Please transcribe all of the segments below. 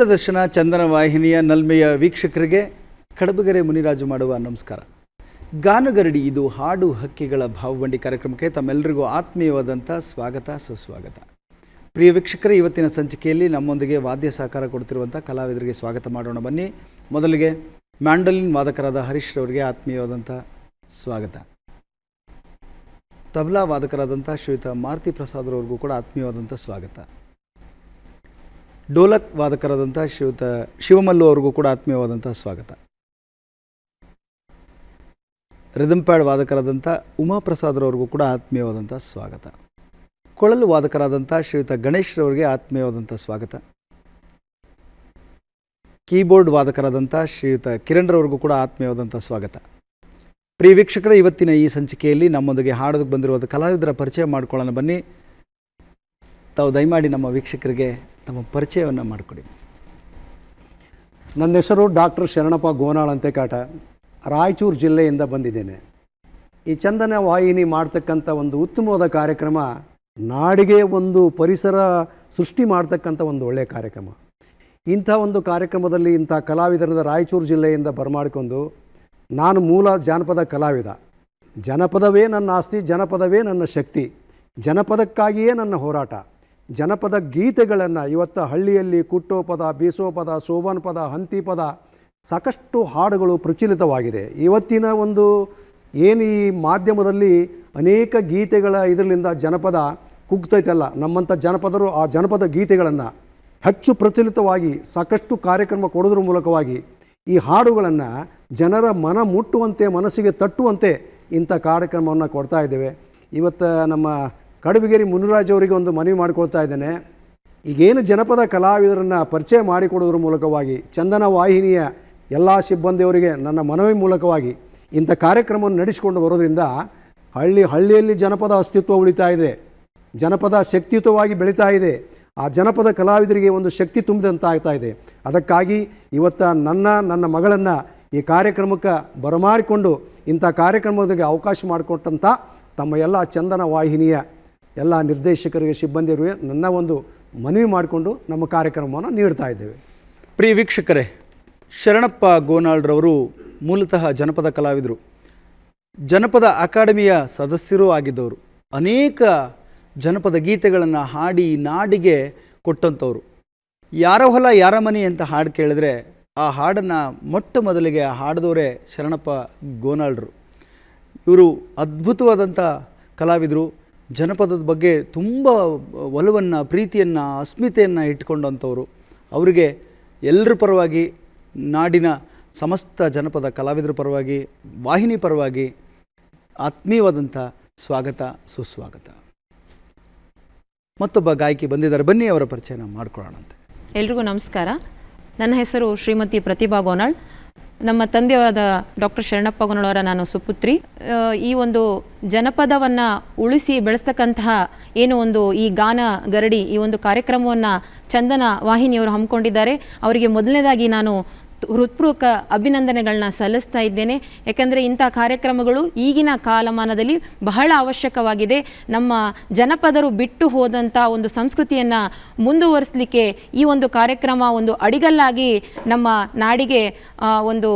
ದೂರದರ್ಶನ ಚಂದನ ವಾಹಿನಿಯ ನಲ್ಮೆಯ ವೀಕ್ಷಕರಿಗೆ ಕಡಬಗೆರೆ ಮುನಿರಾಜು ಮಾಡುವ ನಮಸ್ಕಾರ. ಗಾನಗರಡಿ, ಇದು ಹಾಡು ಹಕ್ಕಿಗಳ ಭಾವಬಂಡಿ ಕಾರ್ಯಕ್ರಮಕ್ಕೆ ತಮ್ಮೆಲ್ಲರಿಗೂ ಆತ್ಮೀಯವಾದಂಥ ಸ್ವಾಗತ, ಸುಸ್ವಾಗತ. ಪ್ರಿಯ ವೀಕ್ಷಕರೇ, ಇವತ್ತಿನ ಸಂಚಿಕೆಯಲ್ಲಿ ನಮ್ಮೊಂದಿಗೆ ವಾದ್ಯ ಸಹಕಾರ ಕೊಡ್ತಿರುವಂಥ ಕಲಾವಿದರಿಗೆ ಸ್ವಾಗತ ಮಾಡೋಣ. ಬನ್ನಿ, ಮೊದಲಿಗೆ ಮ್ಯಾಂಡಲಿನ್ ವಾದಕರಾದ ಹರೀಶ್ ರವರಿಗೆ ಆತ್ಮೀಯವಾದಂಥ ಸ್ವಾಗತ. ತಬಲಾ ವಾದಕರಾದಂಥ ಶ್ರೀಯುತ ಮಾರುತಿ ಪ್ರಸಾದ್ ರವರಿಗೂ ಕೂಡ ಆತ್ಮೀಯವಾದಂಥ ಸ್ವಾಗತ. ಡೋಲಕ್ ವಾದಕರಾದಂಥ ಶ್ರೀಯುತ ಶಿವಮಲ್ಲು ಅವ್ರಿಗೂ ಕೂಡ ಆತ್ಮೀಯವಾದಂಥ ಸ್ವಾಗತ. ಪ್ಯಾಡ್ ವಾದಕರಾದಂಥ ಉಮಾಪ್ರಸಾದ್ರವ್ರಿಗೂ ಕೂಡ ಆತ್ಮೀಯವಾದಂಥ ಸ್ವಾಗತ. ಕೊಳಲು ವಾದಕರಾದಂಥ ಶ್ರೀಯುತ ಗಣೇಶ್ ರವರಿಗೆ ಆತ್ಮೀಯವಾದಂಥ ಸ್ವಾಗತ. ಕೀಬೋರ್ಡ್ ವಾದಕರಾದಂಥ ಶ್ರೀಯುತ ಕಿರಣ್ ರವ್ರಿಗೂ ಕೂಡ ಆತ್ಮೀಯವಾದಂಥ ಸ್ವಾಗತ. ಪ್ರಿಯ ವೀಕ್ಷಕರ, ಇವತ್ತಿನ ಈ ಸಂಚಿಕೆಯಲ್ಲಿ ನಮ್ಮೊಂದಿಗೆ ಹಾಡೋದಕ್ಕೆ ಬಂದಿರುವ ಕಲಾವಿದರ ಪರಿಚಯ ಮಾಡಿಕೊಳ್ಳೋಣ ಬನ್ನಿ. ತಾವು ದಯಮಾಡಿ ನಮ್ಮ ವೀಕ್ಷಕರಿಗೆ ತಮ್ಮ ಪರಿಚಯವನ್ನು ಮಾಡಿಕೊಡಿ. ನನ್ನ ಹೆಸರು ಡಾಕ್ಟರ್ ಶರಣಪ್ಪ ಗೋನಾಳ್ ಅಂತೆಕಾಟ ರಾಯಚೂರು ಜಿಲ್ಲೆಯಿಂದ ಬಂದಿದ್ದೇನೆ. ಈ ಚಂದನ ವಾಹಿನಿ ಮಾಡ್ತಕ್ಕಂಥ ಒಂದು ಉತ್ತಮವಾದ ಕಾರ್ಯಕ್ರಮ, ನಾಡಿಗೆ ಒಂದು ಪರಿಸರ ಸೃಷ್ಟಿ ಮಾಡ್ತಕ್ಕಂಥ ಒಂದು ಒಳ್ಳೆಯ ಕಾರ್ಯಕ್ರಮ. ಇಂಥ ಒಂದು ಕಾರ್ಯಕ್ರಮದಲ್ಲಿ ಇಂಥ ಕಲಾವಿದರಿಂದ ರಾಯಚೂರು ಜಿಲ್ಲೆಯಿಂದ ಬರಮಾಡಿಕೊಂಡು ನಾನು ಮೂಲ ಜಾನಪದ ಕಲಾವಿದ. ಜನಪದವೇ ನನ್ನ ಆಸ್ತಿ, ಜನಪದವೇ ನನ್ನ ಶಕ್ತಿ. ಜನಪದಕ್ಕಾಗಿಯೇ ನನ್ನ ಹೋರಾಟ. ಜನಪದ ಗೀತೆಗಳನ್ನು ಇವತ್ತು ಹಳ್ಳಿಯಲ್ಲಿ ಕುಟ್ಟೋ ಪದ ಬೀಸೋ ಪದ ಸೋಬಾನ್ ಪದ ಹಂತಿ ಪದ ಸಾಕಷ್ಟು ಹಾಡುಗಳು ಪ್ರಚಲಿತವಾಗಿದೆ. ಇವತ್ತಿನ ಒಂದು ಏನು ಈ ಮಾಧ್ಯಮದಲ್ಲಿ ಅನೇಕ ಗೀತೆಗಳ ಇದರಿಂದ ಜನಪದ ಕುಗ್ತೈತಲ್ಲ ನಮ್ಮಂಥ ಜನಪದರು ಆ ಜನಪದ ಗೀತೆಗಳನ್ನು ಹೆಚ್ಚು ಪ್ರಚಲಿತವಾಗಿ ಸಾಕಷ್ಟು ಕಾರ್ಯಕ್ರಮ ಕೊಡೋದ್ರ ಮೂಲಕವಾಗಿ ಈ ಹಾಡುಗಳನ್ನು ಜನರ ಮನ ಮುಟ್ಟುವಂತೆ, ಮನಸ್ಸಿಗೆ ತಟ್ಟುವಂತೆ ಇಂಥ ಕಾರ್ಯಕ್ರಮವನ್ನು ಕೊಡ್ತಾ ಇದ್ದೇವೆ. ಇವತ್ತು ನಮ್ಮ ಕಡಬಗೇರಿ ಮುನಿರಾಜ್ ಅವರಿಗೆ ಒಂದು ಮನವಿ ಮಾಡಿಕೊಳ್ತಾ ಇದ್ದೇನೆ. ಈಗೇನು ಜನಪದ ಕಲಾವಿದರನ್ನು ಪರಿಚಯ ಮಾಡಿಕೊಡೋದ್ರ ಮೂಲಕವಾಗಿ, ಚಂದನ ವಾಹಿನಿಯ ಎಲ್ಲ ಸಿಬ್ಬಂದಿಯವರಿಗೆ ನನ್ನ ಮನವಿ ಮೂಲಕವಾಗಿ ಇಂಥ ಕಾರ್ಯಕ್ರಮವನ್ನು ನಡೆಸಿಕೊಂಡು ಬರೋದ್ರಿಂದ ಹಳ್ಳಿ ಹಳ್ಳಿಯಲ್ಲಿ ಜನಪದ ಅಸ್ತಿತ್ವ ಉಳಿತಾ ಇದೆ. ಜನಪದ ಶಕ್ತಿಯುತವಾಗಿ ಬೆಳೀತಾ ಇದೆ. ಆ ಜನಪದ ಕಲಾವಿದರಿಗೆ ಒಂದು ಶಕ್ತಿ ತುಂಬಿದಂತ ಆಗ್ತಾ ಇದೆ. ಅದಕ್ಕಾಗಿ ಇವತ್ತು ನನ್ನ ನನ್ನ ಮಗಳನ್ನು ಈ ಕಾರ್ಯಕ್ರಮಕ್ಕೆ ಬರಮಾಡಿಕೊಂಡು ಇಂಥ ಕಾರ್ಯಕ್ರಮಗಳಿಗೆ ಅವಕಾಶ ಮಾಡಿಕೊಟ್ಟಂಥ ತಮ್ಮ ಎಲ್ಲ ಚಂದನ ವಾಹಿನಿಯ ಎಲ್ಲ ನಿರ್ದೇಶಕರಿಗೆ ಸಿಬ್ಬಂದಿಯವರಿಗೆ ನನ್ನ ಒಂದು ಮನವಿ ಮಾಡಿಕೊಂಡು ನಮ್ಮ ಕಾರ್ಯಕ್ರಮವನ್ನು ನೀಡ್ತಾ ಇದ್ದೇವೆ. ಪ್ರಿಯ ವೀಕ್ಷಕರೇ, ಶರಣಪ್ಪ ಗೋನಾಳ್ರವರು ಮೂಲತಃ ಜನಪದ ಕಲಾವಿದರು. ಜನಪದ ಅಕಾಡೆಮಿಯ ಸದಸ್ಯರೂ ಆಗಿದ್ದವರು. ಅನೇಕ ಜನಪದ ಗೀತೆಗಳನ್ನು ಹಾಡಿ ನಾಡಿಗೆ ಕೊಟ್ಟಂಥವ್ರು. ಯಾರ ಹೊಲ, ಯಾರ ಮನೆ ಅಂತ ಹಾಡು ಕೇಳಿದ್ರೆ ಆ ಹಾಡನ್ನು ಮೊಟ್ಟ ಮೊದಲಿಗೆ ಹಾಡಿದವರೇ ಶರಣಪ್ಪ ಗೋನಾಳ್ರು ಇವರು ಅದ್ಭುತವಾದಂಥ ಕಲಾವಿದರು. ಜನಪದದ ಬಗ್ಗೆ ತುಂಬ ಒಲವನ್ನು, ಪ್ರೀತಿಯನ್ನು, ಅಸ್ಮಿತೆಯನ್ನು ಇಟ್ಕೊಂಡಂಥವ್ರು. ಅವರಿಗೆ ಎಲ್ಲರ ಪರವಾಗಿ, ನಾಡಿನ ಸಮಸ್ತ ಜನಪದ ಕಲಾವಿದರ ಪರವಾಗಿ, ವಾಹಿನಿ ಪರವಾಗಿ ಆತ್ಮೀಯವಾದಂಥ ಸ್ವಾಗತ, ಸುಸ್ವಾಗತ. ಮತ್ತೊಬ್ಬ ಗಾಯಕಿ ಬಂದಿದ್ದಾರೆ. ಬನ್ನಿ, ಅವರ ಪರಿಚಯನ ಮಾಡ್ಕೊಳ್ಳೋಣಂತೆ. ಎಲ್ರಿಗೂ ನಮಸ್ಕಾರ. ನನ್ನ ಹೆಸರು ಶ್ರೀಮತಿ ಪ್ರತಿಭಾ ಗೋನಾಳ್. ನಮ್ಮ ತಂದೆಯವಾದ ಡಾಕ್ಟರ್ ಶರಣಪ್ಪ ಗೋನಾಳ್ ನಾನು ಸುಪುತ್ರಿ. ಈ ಒಂದು ಜನಪದವನ್ನು ಉಳಿಸಿ ಬೆಳೆಸ್ತಕ್ಕಂತಹ ಏನು ಒಂದು ಈ ಗಾನ ಗರಡಿ, ಈ ಒಂದು ಕಾರ್ಯಕ್ರಮವನ್ನು ಚಂದನ ವಾಹಿನಿಯವರು ಹಮ್ಮಿಕೊಂಡಿದ್ದಾರೆ. ಅವರಿಗೆ ಮೊದಲನೇದಾಗಿ ನಾನು ಹೃತ್ಪೂರ್ವಕ ಅಭಿನಂದನೆಗಳನ್ನ ಸಲ್ಲಿಸ್ತಾ ಇದ್ದೇನೆ. ಯಾಕಂದರೆ ಇಂಥ ಕಾರ್ಯಕ್ರಮಗಳು ಈಗಿನ ಕಾಲಮಾನದಲ್ಲಿ ಬಹಳ ಅವಶ್ಯಕವಾಗಿದೆ. ನಮ್ಮ ಜನಪದರು ಬಿಟ್ಟು ಹೋದಂಥ ಒಂದು ಸಂಸ್ಕೃತಿಯನ್ನು ಮುಂದುವರಿಸಲಿಕ್ಕೆ ಈ ಒಂದು ಕಾರ್ಯಕ್ರಮ ಒಂದು ಅಡಿಗಲ್ಲಾಗಿ ನಮ್ಮ ನಾಡಿಗೆ ಒಂದು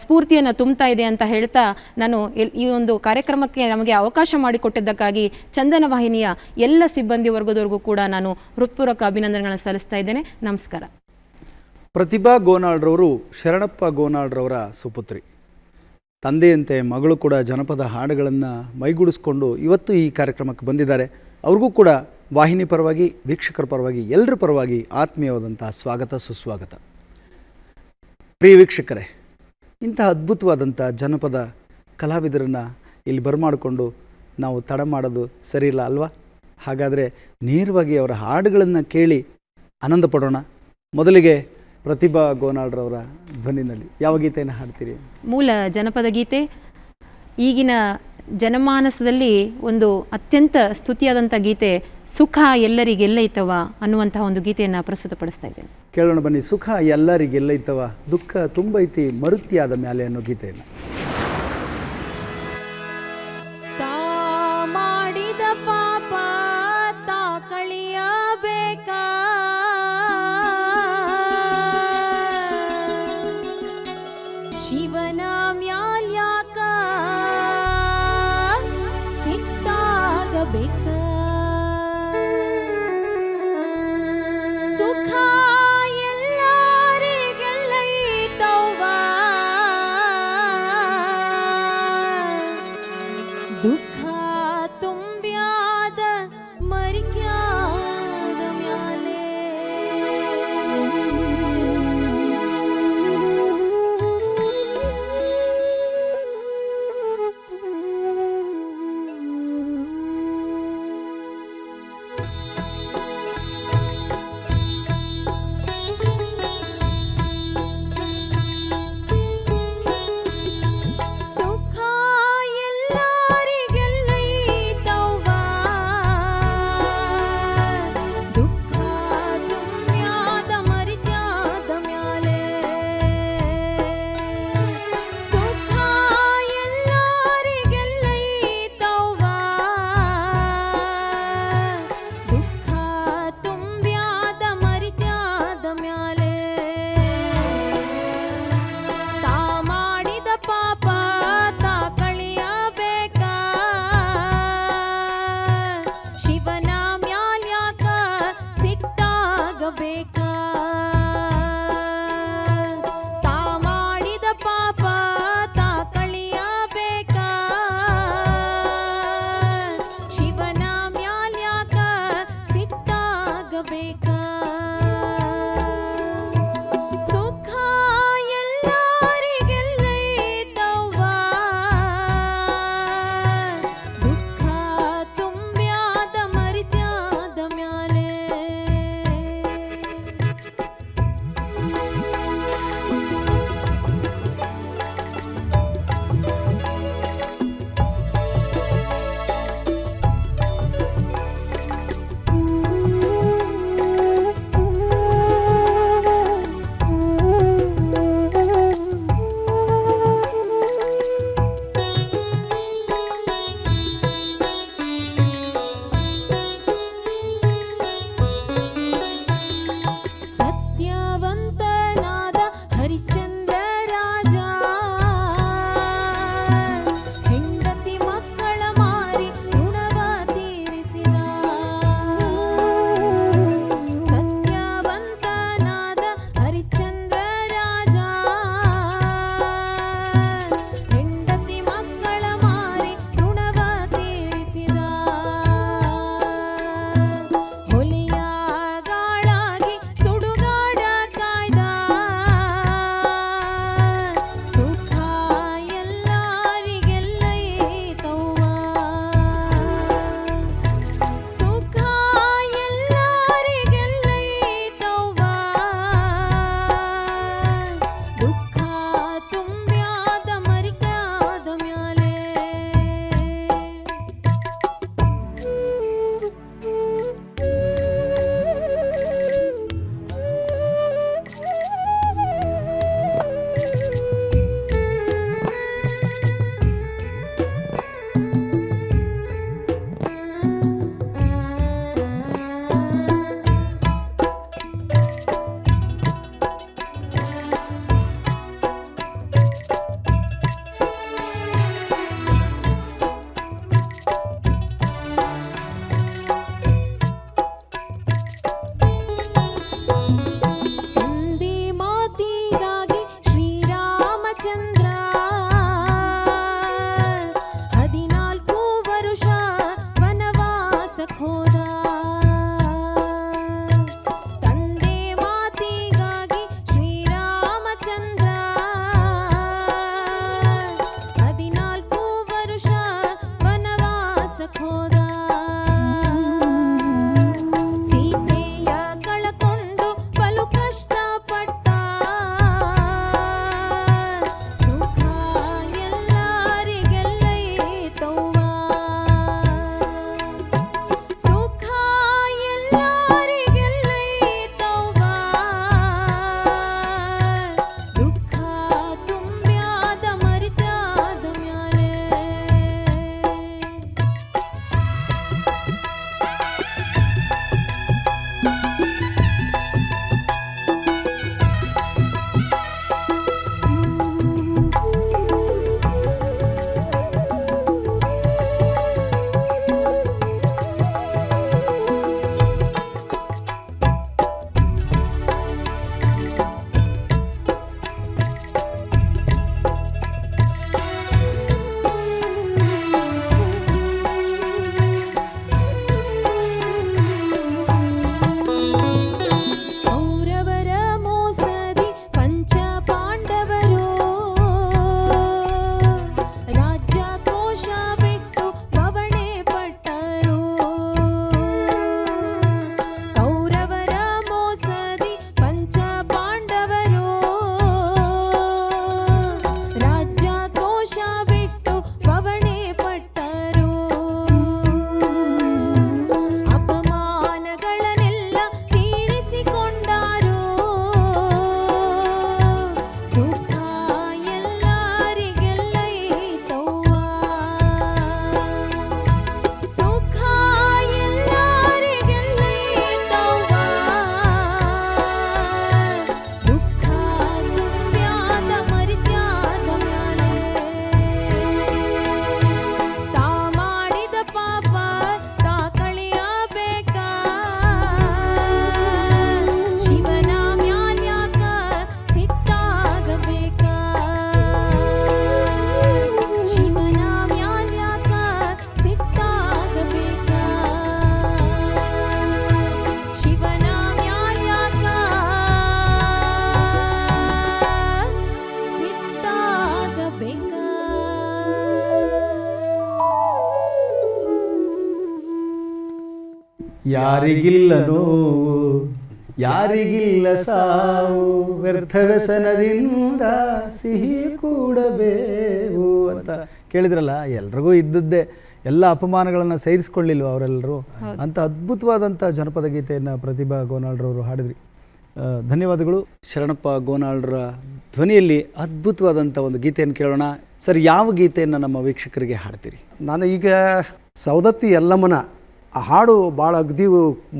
ಸ್ಫೂರ್ತಿಯನ್ನು ತುಂಬ್ತಾ ಇದೆ ಅಂತ ಹೇಳ್ತಾ ನಾನು ಈ ಒಂದು ಕಾರ್ಯಕ್ರಮಕ್ಕೆ ನಮಗೆ ಅವಕಾಶ ಮಾಡಿಕೊಟ್ಟಿದ್ದಕ್ಕಾಗಿ ಚಂದನ ವಾಹಿನಿಯ ಎಲ್ಲ ಸಿಬ್ಬಂದಿ ವರ್ಗದವರೆಗೂ ಕೂಡ ನಾನು ಹೃತ್ಪೂರ್ವಕ ಅಭಿನಂದನೆಗಳನ್ನು ಸಲ್ಲಿಸ್ತಾ ಇದ್ದೇನೆ. ನಮಸ್ಕಾರ. ಪ್ರತಿಭಾ ಗೋನಾಳ್ರವರು ಶರಣಪ್ಪ ಗೋನಾಳ್ರವರ ಸುಪುತ್ರಿ. ತಂದೆಯಂತೆ ಮಗಳು ಕೂಡ ಜನಪದ ಹಾಡುಗಳನ್ನು ಮೈಗೂಡಿಸ್ಕೊಂಡು ಇವತ್ತು ಈ ಕಾರ್ಯಕ್ರಮಕ್ಕೆ ಬಂದಿದ್ದಾರೆ. ಅವ್ರಿಗೂ ಕೂಡ ವಾಹಿನಿ ಪರವಾಗಿ, ವೀಕ್ಷಕರ ಪರವಾಗಿ ಎಲ್ಲರ ಪರವಾಗಿ ಆತ್ಮೀಯವಾದಂಥ ಸ್ವಾಗತ, ಸುಸ್ವಾಗತ. ಪ್ರಿಯ ವೀಕ್ಷಕರೇ ಇಂತಹ ಅದ್ಭುತವಾದಂಥ ಜನಪದ ಕಲಾವಿದರನ್ನು ಇಲ್ಲಿ ಬರಮಾಡಿಕೊಂಡು ನಾವು ತಡ ಮಾಡೋದು ಸರಿಯಿಲ್ಲ ಅಲ್ವಾ? ಹಾಗಾದರೆ ನೇರವಾಗಿ ಅವರ ಹಾಡುಗಳನ್ನು ಕೇಳಿ ಆನಂದ ಪಡೋಣ ಮೊದಲಿಗೆ ಪ್ರತಿಭಾ ಗೋನಾಳ್ರವರ ಧ್ವನಿನಲ್ಲಿ ಯಾವ ಗೀತೆಯನ್ನು ಹಾಡ್ತೀರಿ? ಮೂಲ ಜನಪದ ಗೀತೆ. ಈಗಿನ ಜನಮಾನಸದಲ್ಲಿ ಒಂದು ಅತ್ಯಂತ ಸ್ತುತಿಯಾದಂಥ ಗೀತೆ ಸುಖ ಎಲ್ಲರಿಗೆಲ್ಲೈತವ ಅನ್ನುವಂತಹ ಒಂದು ಗೀತೆಯನ್ನು ಪ್ರಸ್ತುತಪಡಿಸ್ತಾ ಇದ್ದೇನೆ. ಕೇಳೋಣ ಬನ್ನಿ ಸುಖ ಎಲ್ಲರಿಗೆಲ್ಲೈತವ ದುಃಖ ತುಂಬೈತಿ ಮರುತಿಯಾದ ಮ್ಯಾಲೆ ಅನ್ನೋ ಗೀತೆಯನ್ನು. Shiva ಯಾರಿಗಿಲ್ಲ ನೋವು ಯಾರಿಗಿಲ್ಲ ಸಾವು ವ್ಯರ್ಥವ್ಯಸನದಿಂದ ಸಿಹಿ ಕೂಡಬೇವು ಅಂತ ಕೇಳಿದ್ರಲ್ಲ ಎಲ್ರಿಗೂ ಇದ್ದದ್ದೇ ಎಲ್ಲ ಅಪಮಾನಗಳನ್ನು ಸಹಿರಿಸ್ಕೊಳ್ಳಿಲ್ವ ಅವರೆಲ್ಲರೂ ಅಂತ ಅದ್ಭುತವಾದಂಥ ಜನಪದ ಗೀತೆಯನ್ನು ಪ್ರತಿಭಾ ಗೋನಾಳ್ರವರು ಹಾಡಿದ್ರಿ. ಧನ್ಯವಾದಗಳು. ಶರಣಪ್ಪ ಗೋನಾಳ್ರ ಧ್ವನಿಯಲ್ಲಿ ಅದ್ಭುತವಾದಂಥ ಒಂದು ಗೀತೆಯನ್ನು ಕೇಳೋಣ. ಸರ್ ಯಾವ ಗೀತೆಯನ್ನು ನಮ್ಮ ವೀಕ್ಷಕರಿಗೆ ಹಾಡ್ತೀರಿ? ನಾನು ಈಗ ಸವದತ್ತಿ ಎಲ್ಲಮ್ಮನ ಆ ಹಾಡು ಭಾಳ ಅಗ್ದಿ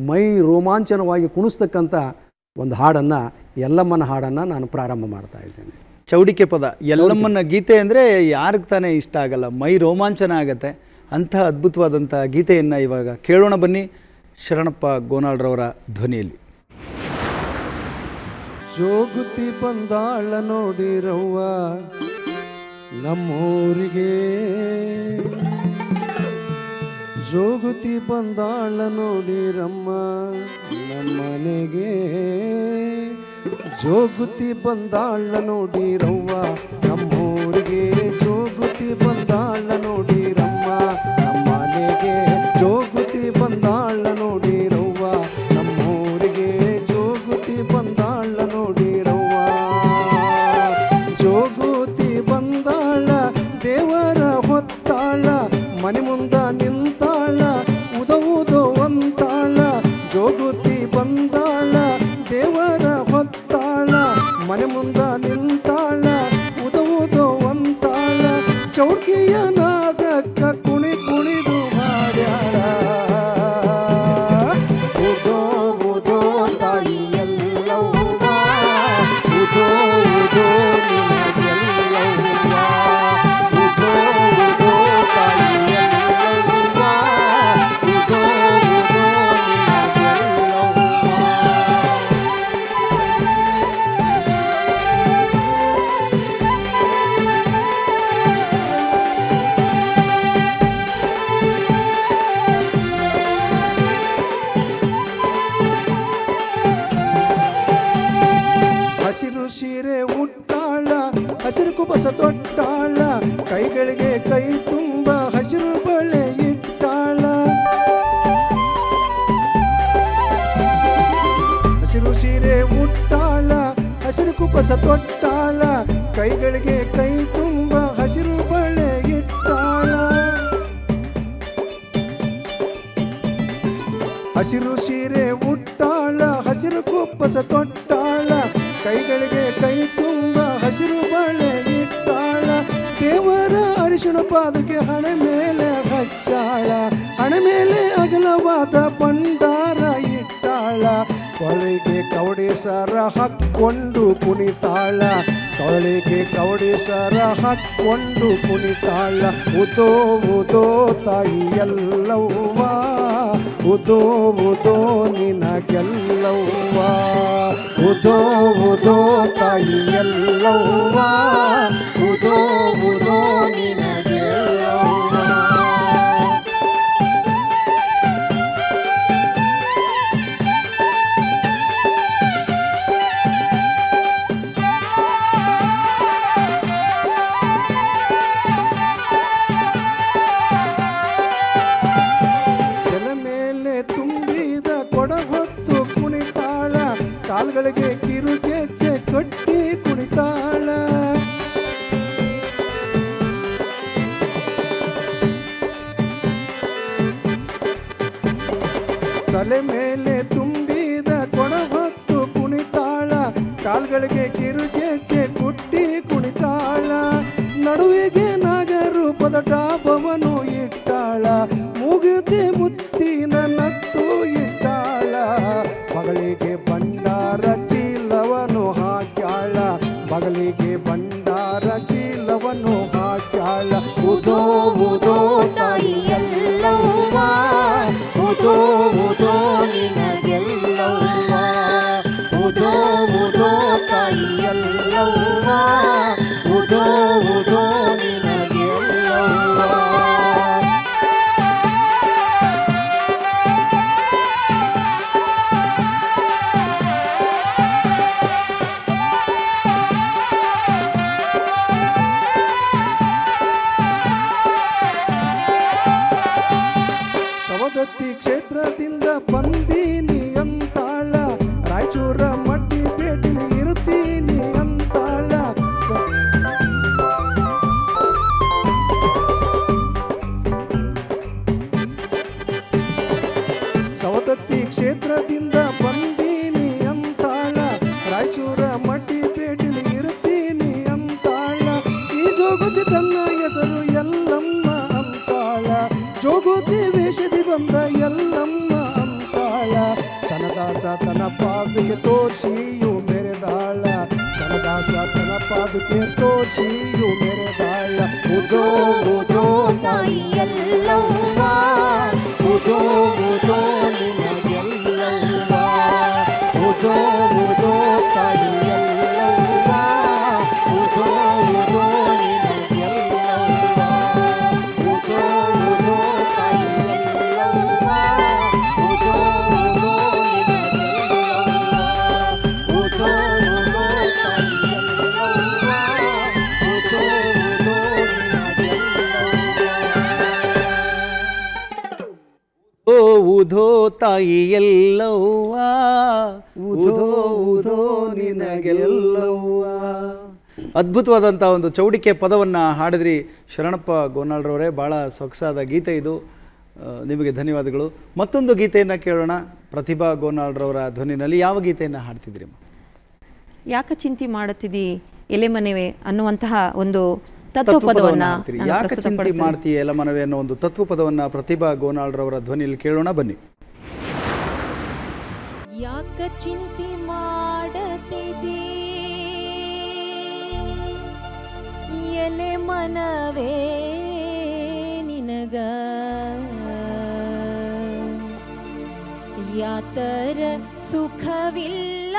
ಮೈ ರೋಮಾಂಚನವಾಗಿ ಕುಣಿಸ್ತಕ್ಕಂಥ ಒಂದು ಹಾಡನ್ನು ಎಲ್ಲಮ್ಮನ ಹಾಡನ್ನು ನಾನು ಪ್ರಾರಂಭ ಮಾಡ್ತಾ ಇದ್ದೇನೆ. ಚೌಡಿಕೆ ಪದ ಎಲ್ಲಮ್ಮನ ಗೀತೆ ಅಂದರೆ ಯಾರಿಗೆ ತಾನೇ ಇಷ್ಟ ಆಗಲ್ಲ ಮೈ ರೋಮಾಂಚನ ಆಗತ್ತೆ. ಅಂಥ ಅದ್ಭುತವಾದಂಥ ಗೀತೆಯನ್ನು ಇವಾಗ ಕೇಳೋಣ ಬನ್ನಿ. ಶರಣಪ್ಪ ಗೋನಾಳ್ರವರ ಧ್ವನಿಯಲ್ಲಿ. ಜೋಗುತಿ ಬಂದಾಳ ನೋಡಿರವ್ವ ನಮ್ಮೂರಿಗೆ. ಜೋಗುತಿ ಬಂದಾಳ ನೋಡಿರಮ್ಮ ನಮ್ಮನೆಗೆ ಜೋಗುತಿ ಬಂದಾಳ ನೋಡಿರವ್ವ ನಮ್ಮೂರಿಗೆ ಹಸಿರು ತೊಟ್ಟಾಳ, ಕೈಗಳಿಗೆ ಕೈ ತುಂಬ, ಹಸಿರು ಬಳೆ ಇಟ್ಟಾಳ ಹಸಿರು ಸೀರೆ ಉಟ್ಟಾಳ, ಹಸಿರು ಕುಪ್ಪಸ ತೊಟ್ಟಾಳ, ಕೈಗಳಿಗೆ ಕೈ ತುಂಬ, ಹಸಿರು ಬಳೆ ಇಟ್ಟಾಳ ದೇವರ ಅರಿಶಿಣ ಪಾದಕ್ಕೆ ಹಣೆ ಮೇಲೆ ಹಚ್ಚಾಳ, ಹಣೆ ಮೇಲೆ ಅಗಲವಾದ ಇಟ್ಟಾಳ ಕೊಳಿಗೆ ಕವಡಿ ಸರ ಹಾಕ್ಕೊಂಡು ಕುಣಿತಾಳ. ಕೊಳಿಗೆ ಕವಡಿ ಸರ ಹಾಕ್ಕೊಂಡು ಕುಣಿತಾಳ. ಉದೋ ಉದೋ ತಾಯಿ ಎಲ್ಲವ್ವ ಉದೋ ಉದೋ ನಿನಗೆಲ್ಲವ್ವ. ಉದೋ ಉದೋ ತಾಯಿ ಎಲ್ಲವ್ವ ಉದೋ ಉದೋ ನಿನಗೆಲ್ಲವ್ವ ತಲೆ ಮೇಲೆ ತುಂಬಿದ ಕೊಣ ಹೊತ್ತು ಕುಣಿತಾಳ ಕಾಲ್ಗಳಿಗೆ ಕಿರುಗೆಜ್ಜೆ ತನ ಪಾದಕ್ಕೆ ತೋರ್ಸಿಯು ಮೆರೆದಾಳ ಉದೋ ಉದೋ ತಾಯಿ ಎಲ್ಲವ್ವ ಉದೋ ಉದೋ ನಿನಗೆಲ್ಲವ್ವ ಉಧೋ ತಾಯಿ ಎಲ್ಲವ್ವ ಉಧೋ ನಿನಗೆಲ್ಲವ್ವ. ಅದ್ಭುತವಾದಂಥ ಒಂದು ಚೌಡಿಕೆ ಪದವನ್ನು ಹಾಡಿದ್ರಿ ಶರಣಪ್ಪ ಗೋನಾಳ್ರವರೇ. ಭಾಳ ಸೊಗಸಾದ ಗೀತೆ ಇದು. ನಿಮಗೆ ಧನ್ಯವಾದಗಳು. ಮತ್ತೊಂದು ಗೀತೆಯನ್ನು ಕೇಳೋಣ. ಪ್ರತಿಭಾ ಗೋನಾಳ್ರವರ ಧ್ವನಿನಲ್ಲಿ ಯಾವ ಗೀತೆಯನ್ನು ಹಾಡ್ತಿದ್ರಿ ಯಾಕ ಚಿಂತೆ ಮಾಡುತ್ತಿದ್ದಿ ಎಲೆ ಮನೆವೆ ಅನ್ನುವಂತಹ ಒಂದು ತತ್ವಪದವನ್ನ ಯಾಕೆ ಚಿಂತೆ. ಮಾಡ್ತೀಯ ಎಲ್ಲ ಮನವಿ ಅನ್ನೋ ಒಂದು ತತ್ವಪದವನ್ನು ಪ್ರತಿಭಾ ಗೋನಾಳ್ರವರ ಧ್ವನಿಯಲ್ಲಿ ಕೇಳೋಣ ಬನ್ನಿ. ಯಾಕ ಚಿಂತಿ ಮಾಡತಿದಿ? ಎಲೆ ಮನವೇ ನಿನಗ? ಯಾತರ ಸುಖವಿಲ್ಲ?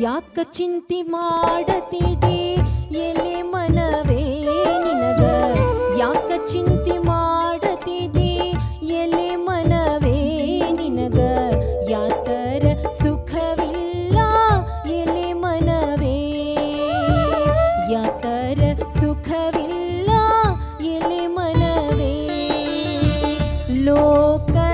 ಯಾಕ ಚಿಂತೆ ಮಾಡತಿದಿ ಯಾತರ ಸುಖವಿಲ್ಲ ಎಲೆ ಮನವೇ ಲೋಕನಾಥನ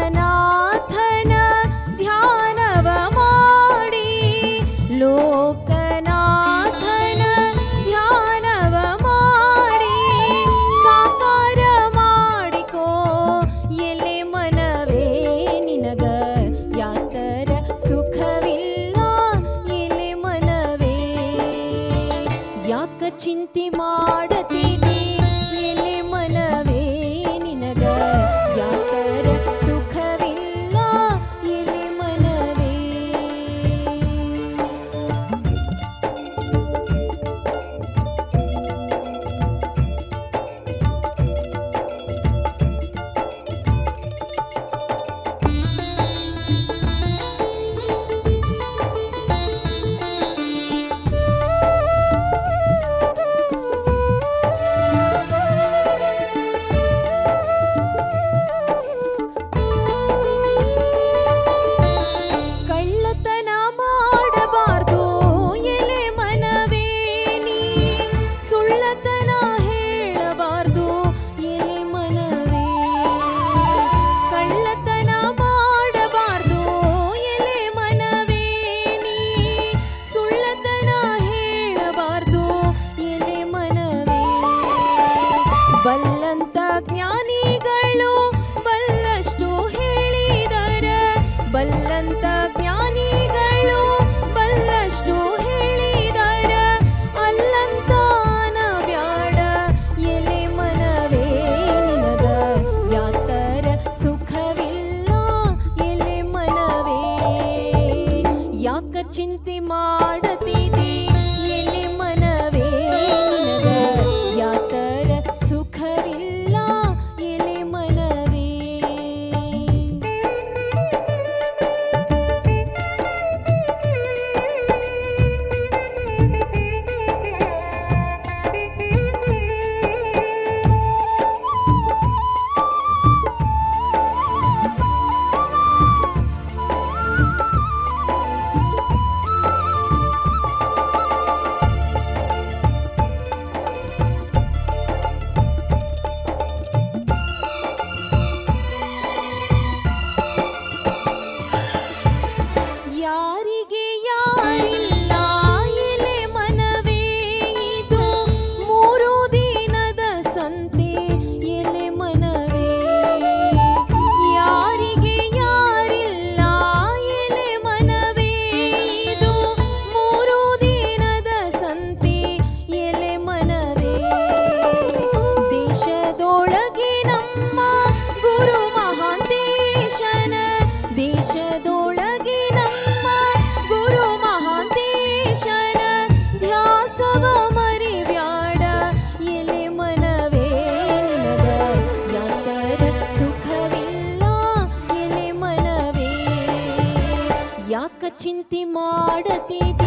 be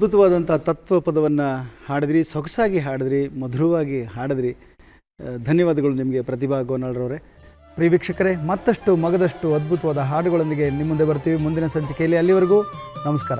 ಅದ್ಭುತವಾದಂಥ ತತ್ವ ಪದವನ್ನು ಹಾಡಿದ್ರಿ, ಸೊಗಸಾಗಿ ಹಾಡಿದ್ರಿ, ಮಧುರವಾಗಿ ಹಾಡಿದ್ರಿ. ಧನ್ಯವಾದಗಳು ನಿಮಗೆ ಪ್ರತಿಭಾ ಗೋನಾಳ್ರವರೇ. ಪ್ರಿಯ ವೀಕ್ಷಕರೇ, ಮತ್ತಷ್ಟು ಮಗದಷ್ಟು ಅದ್ಭುತವಾದ ಹಾಡುಗಳೊಂದಿಗೆ ನಿಮ್ಮ ಮುಂದೆ ಬರ್ತೀವಿ. ಮುಂದಿನ ಸಂಚಿಕೆಯಲ್ಲಿ ಅಲ್ಲಿವರೆಗೂ ನಮಸ್ಕಾರ.